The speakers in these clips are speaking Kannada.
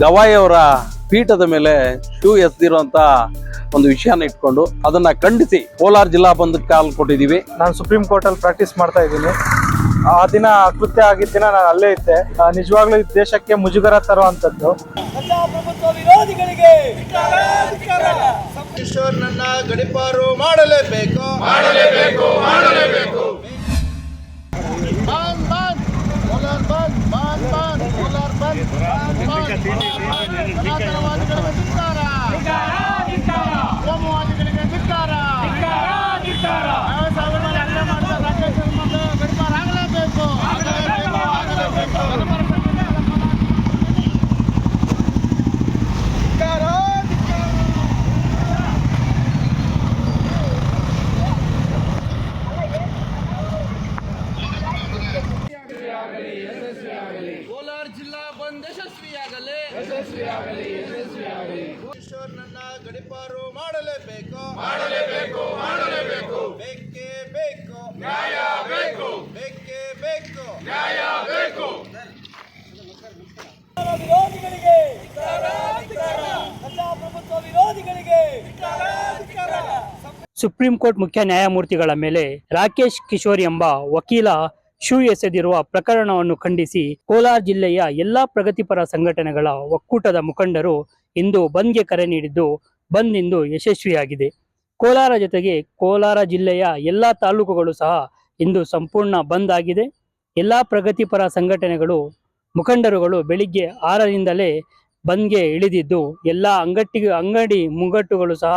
ಗವಾಯಿ ಅವರ ಪೀಠದ ಮೇಲೆ ಶೂ ಎಸ್ದಿರುವಂತ ಒಂದು ವಿಷಯನ ಇಟ್ಕೊಂಡು ಅದನ್ನ ಖಂಡಿಸಿ ಕೋಲಾರ ಜಿಲ್ಲಾ ಬಂದ್ ಕಾಲ್ ಕೊಟ್ಟಿದ್ದೀವಿ. ನಾನು ಸುಪ್ರೀಂ ಕೋರ್ಟ್ ಅಲ್ಲಿ ಪ್ರಾಕ್ಟೀಸ್ ಮಾಡ್ತಾ ಇದ್ದೀನಿ. ಆ ದಿನ ಕೃತ್ಯ ಆಗಿದ್ದ ದಿನ ನಾನು ಅಲ್ಲೇ ಇದ್ದೆ. ನಿಜವಾಗ್ಲೂ ಈ ದೇಶಕ್ಕೆ ಮುಜುಗರ ತರುವಂತದ್ದು ಗಡಿಪಾರು ಮಾಡಲೇಬೇಕು. ಮಾಡಲೇಬೇಕು ಮಾಡಲೇಬೇಕು. ಬಾನ್ ಬಾನ್ ಕೋಲಾರ್ ಬಾನ್ ಬಾನ್ ಬಾನ್ ಕೋಲಾರ್ ಬಾನ್. జింక ಈಶ್ವರನನ್ನ ಗಡಿಪಾರು ಮಾಡಲೇಬೇಕು. ಮಾಡಲೇಬೇಕು ಮಾಡಲೇಬೇಕು. ಬೇಕೇ ಬೇಕು. ನ್ಯಾಯ ಬೇಕು. ಬೇಕೇ ಬೇಕು. ನ್ಯಾಯ ಬೇಕು. ವಿರೋಧಿಗಳಿಗೆ ಪ್ರಜಾಪ್ರಭುತ್ವ ವಿರೋಧಿಗಳಿಗೆ. ಸುಪ್ರೀಂ ಕೋರ್ಟ್ ಮುಖ್ಯ ನ್ಯಾಯಮೂರ್ತಿಗಳ ಮೇಲೆ ರಾಕೇಶ್ ಕಿಶೋರ್ ಎಂಬ ವಕೀಲ ಶೂ ಎಸೆದಿರುವ ಪ್ರಕರಣವನ್ನು ಖಂಡಿಸಿ ಕೋಲಾರ ಜಿಲ್ಲೆಯ ಎಲ್ಲಾ ಪ್ರಗತಿಪರ ಸಂಘಟನೆಗಳ ಒಕ್ಕೂಟದ ಮುಖಂಡರು ಇಂದು ಬಂದ್ಗೆ ಕರೆ ನೀಡಿದ್ದು ಬಂದ್ ಇಂದು ಯಶಸ್ವಿಯಾಗಿದೆ. ಕೋಲಾರ ಜೊತೆಗೆ ಕೋಲಾರ ಜಿಲ್ಲೆಯ ಎಲ್ಲಾ ತಾಲೂಕುಗಳು ಸಹ ಇಂದು ಸಂಪೂರ್ಣ ಬಂದ್ ಆಗಿದೆ. ಎಲ್ಲಾ ಪ್ರಗತಿಪರ ಸಂಘಟನೆಗಳು, ಮುಖಂಡರುಗಳು ಬೆಳಿಗ್ಗೆ ಆರರಿಂದಲೇ ಬಂದ್ಗೆ ಇಳಿದಿದ್ದು ಎಲ್ಲಾ ಅಂಗಟ್ಟಿ, ಅಂಗಡಿ ಮುಂಗಟ್ಟುಗಳು ಸಹ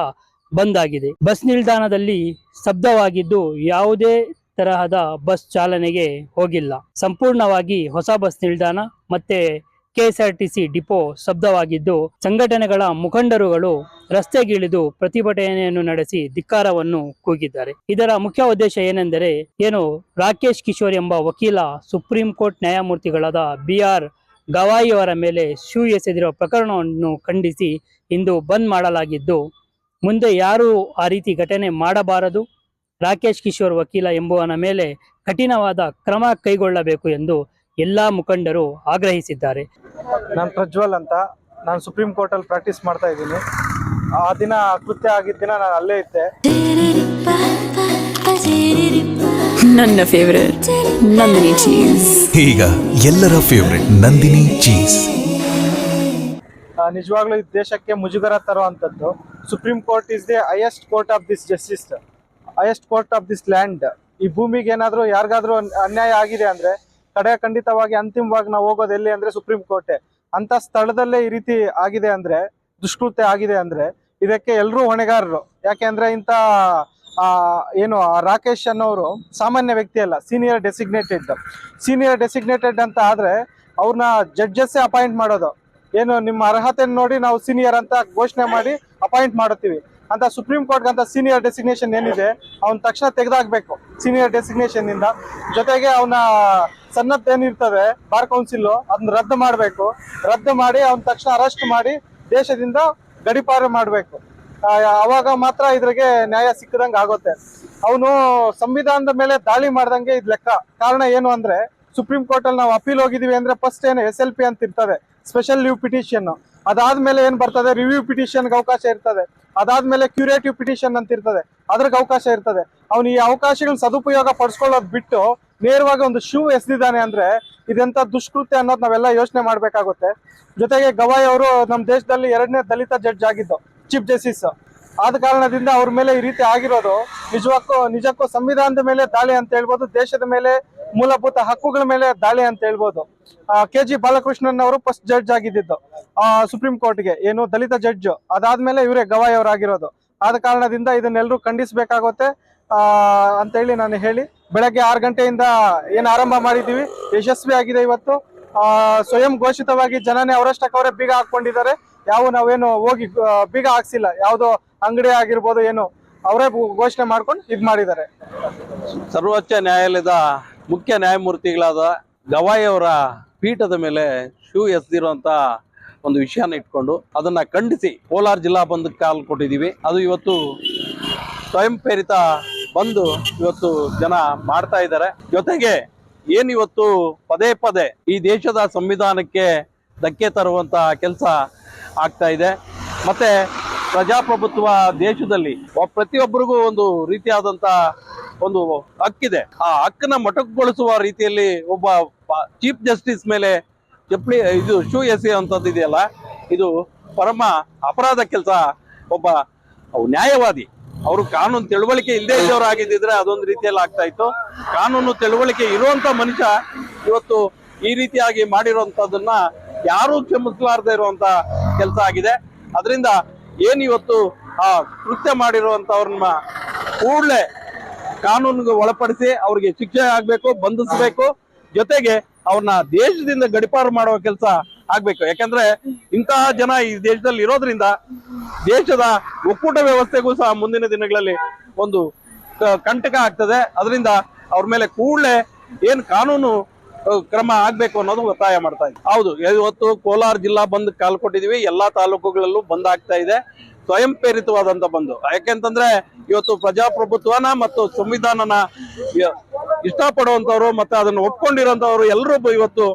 ಬಂದ್ ಆಗಿದೆ. ಬಸ್ ನಿಲ್ದಾಣದಲ್ಲಿ ಸ್ತಬ್ಧವಾಗಿದ್ದು ಯಾವುದೇ ತರಹದ ಬಸ್ ಚಾಲನೆಗೆ ಹೋಗಿಲ್ಲ. ಸಂಪೂರ್ಣವಾಗಿ ಹೊಸ ಬಸ್ ನಿಲ್ದಾಣ ಮತ್ತೆ ಕೆಎಸ್ಆರ್ಟಿಸಿ ಡಿಪೋ ಶಬ್ದವಾಗಿದ್ದು ಸಂಘಟನೆಗಳ ಮುಖಂಡರುಗಳು ರಸ್ತೆಗಿಳಿದು ಪ್ರತಿಭಟನೆಯನ್ನು ನಡೆಸಿ ಧಿಕ್ಕಾರವನ್ನು ಕೂಗಿದ್ದಾರೆ. ಇದರ ಮುಖ್ಯ ಉದ್ದೇಶ ಏನೆಂದರೆ, ಏನು ರಾಕೇಶ್ ಕಿಶೋರ್ ಎಂಬ ವಕೀಲ, ಸುಪ್ರೀಂ ಕೋರ್ಟ್ ನ್ಯಾಯಮೂರ್ತಿಗಳಾದ ಬಿ ಆರ್ ಗವಾಯಿ ಅವರ ಮೇಲೆ ಶೂ ಎಸೆದಿರುವ ಪ್ರಕರಣವನ್ನು ಖಂಡಿಸಿ ಇಂದು ಬಂದ್ ಮಾಡಲಾಗಿದ್ದು, ಮುಂದೆ ಯಾರು ಆ ರೀತಿ ಘಟನೆ ಮಾಡಬಾರದು. ರಾಕೇಶ್ ಕಿಶೋರ್ ವಕೀಲ ಎಂಬುವನ ಮೇಲೆ ಕಠಿಣವಾದ ಕ್ರಮ ಕೈಗೊಳ್ಳಬೇಕು ಎಂದು ಎಲ್ಲಾ ಮುಖಂಡರು ಆಗ್ರಹಿಸಿದ್ದಾರೆ. ನಾನು ಪ್ರಜ್ವಲ್ ಅಂತ. ನಾನು ಸುಪ್ರೀಂ ಕೋರ್ಟ್ ಅಲ್ಲಿ ಪ್ರಾಕ್ಟೀಸ್ ಮಾಡ್ತಾ ಇದ್ದೀನಿ. ಆ ದಿನ ಕೃತ್ಯ ಆಗಿದ್ದ ದಿನ ನಾನು ಅಲ್ಲೇ ಇದ್ದೆ. ನನ್ನ ಫೇವರೇಟ್ ನಂದಿನಿ ಚೀಸ್ ಈಗ ಎಲ್ಲರ ಫೇವರೆಟ್ ನಂದಿನಿ ಚೀಸ್ ನಿಜವಾಗ್ಲೂ ಈ ದೇಶಕ್ಕೆ ಮುಜುಗರ ತರುವಂತದ್ದು supreme court is the highest court of this justice highest court of this land ಈ ಭೂಮಿಗೆ ಏನಾದರೂ ಯಾರಿಗಾದ್ರೂ ಅನ್ಯಾಯ ಆಗಿದೆ ಅಂದ್ರೆ ಕಡೆ ಖಂಡಿತವಾಗಿ ಅಂತಿಮವಾಗಿ ನಾವು ಹೋಗೋದು ಎಲ್ಲಿ ಅಂದ್ರೆ ಸುಪ್ರೀಂ ಕೋರ್ಟೆ. ಅಂತ ಸ್ಥಳದಲ್ಲೇ ಈ ರೀತಿ ಆಗಿದೆ ಅಂದ್ರೆ, ದುಷ್ಕೃತ್ಯ ಆಗಿದೆ ಅಂದ್ರೆ, ಇದಕ್ಕೆ ಎಲ್ಲರೂ ಹೊಣೆಗಾರರು. ಯಾಕೆ ಅಂದ್ರೆ ಇಂಥ ಏನು ರಾಕೇಶ್ ಅನ್ನೋರು ಸಾಮಾನ್ಯ ವ್ಯಕ್ತಿ ಅಲ್ಲ ಸೀನಿಯರ್ ಡೆಸಿಗ್ನೇಟೆಡ್ ಸೀನಿಯರ್ ಡೆಸಿಗ್ನೇಟೆಡ್ ಅಂತ ಆದ್ರೆ ಅವ್ರನ್ನ ಜಡ್ಜಸ್ಸೇ ಅಪಾಯಿಂಟ್ ಮಾಡೋದು. ಏನು, ನಿಮ್ಮ ಅರ್ಹತೆ ನೋಡಿ ನಾವು ಸೀನಿಯರ್ ಅಂತ ಘೋಷಣೆ ಮಾಡಿ ಅಪಾಯಿಂಟ್ ಮಾಡುತ್ತೀವಿ. ಅಂತ ಸುಪ್ರೀಂ ಕೋರ್ಟ್ ಅಂತ ಸೀನಿಯರ್ ಡೆಸಿಗ್ನೇಷನ್ ಏನಿದೆ, ಅವ್ನ ತಕ್ಷಣ ತೆಗೆದಾಕ್ಬೇಕು ಸೀನಿಯರ್ ಡೆಸಿಗ್ನೇಷನ್ ಇಂದ ಜೊತೆಗೆ ಅವನ ಸನ್ನದ್ಧ ಏನಿರ್ತದೆ ಬಾರ್ ಕೌನ್ಸಿಲ್ ಅದನ್ನ ರದ್ದು ಮಾಡಬೇಕು. ರದ್ದು ಮಾಡಿ ಅವನ ತಕ್ಷಣ ಅರೆಸ್ಟ್ ಮಾಡಿ ದೇಶದಿಂದ ಗಡಿಪಾರು ಮಾಡಬೇಕು. ಅವಾಗ ಮಾತ್ರ ಇದ್ರಿಗೆ ನ್ಯಾಯ ಸಿಕ್ಕದಂಗೆ ಆಗುತ್ತೆ. ಅವನು ಸಂವಿಧಾನದ ಮೇಲೆ ದಾಳಿ ಮಾಡ್ದಂಗೆ ಇದ್ ಲೆಕ್ಕ. ಕಾರಣ ಏನು ಅಂದ್ರೆ ಸುಪ್ರೀಂ ಕೋರ್ಟ್ ಅಲ್ಲಿ ನಾವು ಅಪೀಲ್ ಹೋಗಿದೀವಿ ಅಂದ್ರೆ ಫಸ್ಟ್ ಏನು ಎಸ್ ಎಲ್ ಪಿ ಅಂತ ಇರ್ತದೆ ಸ್ಪೆಷಲ್ ಲೀವ್ ಪಿಟಿಷನ್ ಅದಾದ್ಮೇಲೆ ಏನ್ ಬರ್ತದೆ? ರಿವ್ಯೂ ಪಿಟಿಷನ್ಗೆ ಅವಕಾಶ ಇರ್ತದೆ. ಅದಾದ್ಮೇಲೆ ಕ್ಯೂರೇಟಿವ್ ಪಿಟಿಷನ್ ಅಂತ ಇರ್ತದೆ. ಅದ್ರಿಗೆ ಅವಕಾಶ ಇರ್ತದೆ. ಅವ್ನು ಈ ಅವಕಾಶಗಳನ್ನ ಸದುಪಯೋಗ ಪಡಿಸ್ಕೊಳ್ಳೋದು ಬಿಟ್ಟು ನೇರವಾಗಿ ಒಂದು ಶೂ ಎಸ್ದಿದ್ದಾನೆ ಅಂದ್ರೆ ಇದೆಂತ ದುಷ್ಕೃತ್ಯ ಅನ್ನೋದು ನಾವೆಲ್ಲ ಯೋಚನೆ ಮಾಡ್ಬೇಕಾಗುತ್ತೆ. ಜೊತೆಗೆ ಗವಾಯಿ ಅವರು ನಮ್ಮ ದೇಶದಲ್ಲಿ ಎರಡನೇ ದಲಿತ ಜಡ್ಜ್ ಆಗಿದ್ದು ಚೀಫ್ ಜಸ್ಟಿಸ್ ಆದ ಕಾರಣದಿಂದ ಅವ್ರ ಮೇಲೆ ಈ ರೀತಿ ಆಗಿರೋದು ನಿಜಕ್ಕೂ ನಿಜಕ್ಕೂ ಸಂವಿಧಾನದ ಮೇಲೆ ದಾಳಿ ಅಂತ ಹೇಳ್ಬೋದು, ದೇಶದ ಮೇಲೆ ಮೂಲಭೂತ ಹಕ್ಕುಗಳ ಮೇಲೆ ದಾಳಿ ಅಂತ ಹೇಳ್ಬೋದು. ಕೆ ಜಿ ಬಾಲಕೃಷ್ಣನ್ ಅವರು ಫಸ್ಟ್ ಜಡ್ಜ್ ಆಗಿದ್ದು. ಸುಪ್ರೀಂ ಕೋರ್ಟ್ಗೆ ಏನು, ದಲಿತ ಜಡ್ಜ್ ಅದಾದ್ಮೇಲೆ ಇವರೇ ಗವಾಯ್ ಅವರಾಗಿರೋದು ಆದ ಕಾರಣದಿಂದ ಇದನ್ನೆಲ್ಲರೂ ಖಂಡಿಸಬೇಕಾಗುತ್ತೆ. ಅಂತೇಳಿ ನಾನು ಹೇಳಿ. ಬೆಳಗ್ಗೆ ಆರು ಗಂಟೆಯಿಂದ ಏನು ಆರಂಭ ಮಾಡಿದ್ದೀವಿ. ಯಶಸ್ವಿ ಆಗಿದೆ ಇವತ್ತು. ಆ, ಸ್ವಯಂ ಘೋಷಿತವಾಗಿ ಜನನೇ ಅವರಷ್ಟಕ್ಕವರೇ ಬೀಗ ಹಾಕೊಂಡಿದ್ದಾರೆ ಯಾವ ನಾವೇನು ಹೋಗಿ ಬೀಗ ಹಾಕ್ಸಿಲ್ಲ. ಯಾವುದೋ ಅಂಗಡಿ ಆಗಿರ್ಬೋದು ಏನು, ಅವರೇ ಘೋಷಣೆ ಮಾಡ್ಕೊಂಡು ಇದ್ ಮಾಡಿದ್ದಾರೆ. ಸರ್ವೋಚ್ಚ ನ್ಯಾಯಾಲಯದ ಮುಖ್ಯ ನ್ಯಾಯಮೂರ್ತಿಗಳಾದ ಗವಾಯಿ ಅವರ ಪೀಠದ ಮೇಲೆ ಶೂ ಎಸ್ದಿರುವಂತ ಒಂದು ವಿಷಯನ ಇಟ್ಕೊಂಡು ಅದನ್ನ ಖಂಡಿಸಿ ಕೋಲಾರ ಜಿಲ್ಲಾ ಬಂದ್ ಕಾಲ್ ಕೊಟ್ಟಿದ್ದೀವಿ. ಅದು ಇವತ್ತು ಸ್ವಯಂ ಪ್ರೇರಿತ ಬಂದು ಇವತ್ತು ಜನ ಮಾಡ್ತಾ ಇದ್ದಾರೆ. ಜೊತೆಗೆ ಏನಿವತ್ತು ಪದೇ ಪದೇ ಈ ದೇಶದ ಸಂವಿಧಾನಕ್ಕೆ ಧಕ್ಕೆ ತರುವಂತ ಕೆಲಸ ಆಗ್ತಾ ಇದೆ. ಮತ್ತೆ ಪ್ರಜಾಪ್ರಭುತ್ವ ದೇಶದಲ್ಲಿ ಪ್ರತಿಯೊಬ್ಬರಿಗೂ ಒಂದು ರೀತಿಯಾದಂತ ಒಂದು ಹಕ್ಕಿದೆ. ಆ ಹಕ್ಕನ್ನ ಮೊಟಕುಗೊಳಿಸುವ ರೀತಿಯಲ್ಲಿ ಒಬ್ಬ ಚೀಫ್ ಜಸ್ಟಿಸ್ ಮೇಲೆ ಚಪ್ಪಲಿ ಇದು ಶೂ ಎಸೆಯುವಂಥದ್ದು ಇದೆಯಲ್ಲ, ಇದು ಪರಮ ಅಪರಾಧ ಕೆಲಸ, ಒಬ್ಬ ನ್ಯಾಯವಾದಿ. ಅವರು ಕಾನೂನು ತಿಳುವಳಿಕೆ ಇಲ್ಲದೆ ಇದ್ದವ್ರು ಆಗಿದ್ದಿದ್ರೆ ಅದೊಂದು ರೀತಿಯಲ್ಲಿ ಆಗ್ತಾ ಇತ್ತು. ಕಾನೂನು ತಿಳುವಳಿಕೆ ಇರುವಂತ ಮನುಷ್ಯ ಇವತ್ತು ಈ ರೀತಿಯಾಗಿ ಮಾಡಿರುವಂತದನ್ನ ಯಾರೂ ಕ್ಷಮಿಸಲಾರದೆ ಇರುವಂತ ಕೆಲಸ ಆಗಿದೆ. ಅದರಿಂದ ಏನ್ ಇವತ್ತು ಆ ಕೃತ್ಯ ಮಾಡಿರುವಂತವ್ರನ್ನ ಕೂಡಲೇ ಕಾನೂನಿಗೆ ಒಳಪಡಿಸಿ ಅವ್ರಿಗೆ ಶಿಕ್ಷೆ ಆಗ್ಬೇಕು, ಬಂಧಿಸಬೇಕು. ಜೊತೆಗೆ ಅವ್ರನ್ನ ದೇಶದಿಂದ ಗಡಿಪಾರು ಮಾಡುವ ಕೆಲಸ ಆಗ್ಬೇಕು. ಯಾಕಂದ್ರೆ ಇಂತಹ ಜನ ಈ ದೇಶದಲ್ಲಿ ಇರೋದ್ರಿಂದ ದೇಶದ ಒಕ್ಕೂಟ ವ್ಯವಸ್ಥೆಗೂ ಸಹ ಮುಂದಿನ ದಿನಗಳಲ್ಲಿ ಒಂದು ಕಂಟಕ ಆಗ್ತದೆ. ಅದರಿಂದ ಅವ್ರ ಮೇಲೆ ಕೂಡಲೇ ಏನ್ ಕಾನೂನು ಕ್ರಮ ಆಗ್ಬೇಕು ಅನ್ನೋದು ಒತ್ತಾಯ ಮಾಡ್ತಾ ಇದ್ದೀವಿ ಹೌದು, ಇವತ್ತು ಕೋಲಾರ ಜಿಲ್ಲಾ ಬಂದ್ ಕಾಲ್ ಕೊಟ್ಟಿದೀವಿ. ಎಲ್ಲಾ ತಾಲೂಕುಗಳಲ್ಲೂ ಬಂದ್ ಆಗ್ತಾ ಇದೆ. ಸ್ವಯಂ ಪ್ರೇರಿತವಾದಂತ ಬಂದು. ಯಾಕೆಂತಂದ್ರೆ ಇವತ್ತು ಪ್ರಜಾಪ್ರಭುತ್ವನ ಮತ್ತು ಸಂವಿಧಾನನ ಇಷ್ಟಪಡುವಂತವ್ರು ಮತ್ತೆ ಅದನ್ನು ಒಪ್ಕೊಂಡಿರೋಂಥವ್ರು ಎಲ್ಲರೂ ಇವತ್ತು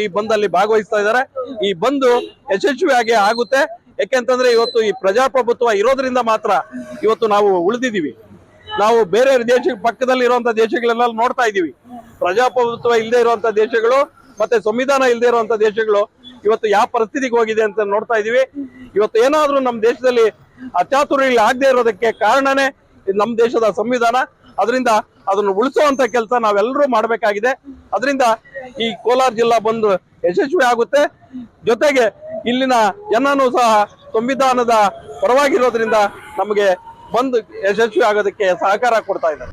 ಈ ಬಂದಲ್ಲಿ ಭಾಗವಹಿಸ್ತಾ ಇದ್ದಾರೆ. ಈ ಬಂದು ಯಶಸ್ವಿಯಾಗಿ ಆಗುತ್ತೆ. ಯಾಕೆಂತಂದ್ರೆ ಇವತ್ತು ಈ ಪ್ರಜಾಪ್ರಭುತ್ವ ಇರೋದ್ರಿಂದ ಮಾತ್ರ ಇವತ್ತು ನಾವು ಉಳಿದಿದ್ದೀವಿ. ನಾವು ಬೇರೆ ದೇಶ ಪಕ್ಕದಲ್ಲಿ ಇರುವಂತ ದೇಶಗಳೆಲ್ಲ ನೋಡ್ತಾ ಇದ್ದೀವಿ. ಪ್ರಜಾಪ್ರಭುತ್ವ ಇಲ್ಲದೆ ಇರುವಂತ ದೇಶಗಳು ಮತ್ತೆ ಸಂವಿಧಾನ ಇಲ್ಲದೆ ಇರುವಂತ ದೇಶಗಳು ಇವತ್ತು ಯಾವ ಪರಿಸ್ಥಿತಿಗೆ ಹೋಗಿದೆ ಅಂತ ನೋಡ್ತಾ ಇದೀವಿ. ಇವತ್ತು ಏನಾದ್ರೂ ನಮ್ಮ ದೇಶದಲ್ಲಿ ಅಚಾತುರ್ಯ ಆಗದೆ ಇರೋದಕ್ಕೆ ಕಾರಣನೇ ನಮ್ಮ ದೇಶದ ಸಂವಿಧಾನ. ಅದರಿಂದ ಅದನ್ನು ಉಳಿಸುವಂತ ಕೆಲಸ ನಾವೆಲ್ಲರೂ ಮಾಡಬೇಕಾಗಿದೆ. ಅದರಿಂದ ಈ ಕೋಲಾರ ಜಿಲ್ಲಾ ಬಂದು ಯಶಸ್ವಿ ಆಗುತ್ತೆ. ಜೊತೆಗೆ ಇಲ್ಲಿನ ಜನನೂ ಸಹ ಸಂವಿಧಾನದ ಪರವಾಗಿರೋದ್ರಿಂದ ನಮಗೆ ಬಂದು ಯಶಸ್ವಿ ಆಗೋದಕ್ಕೆ ಸಹಕಾರ ಕೊಡ್ತಾ ಇದ್ದಾರೆ.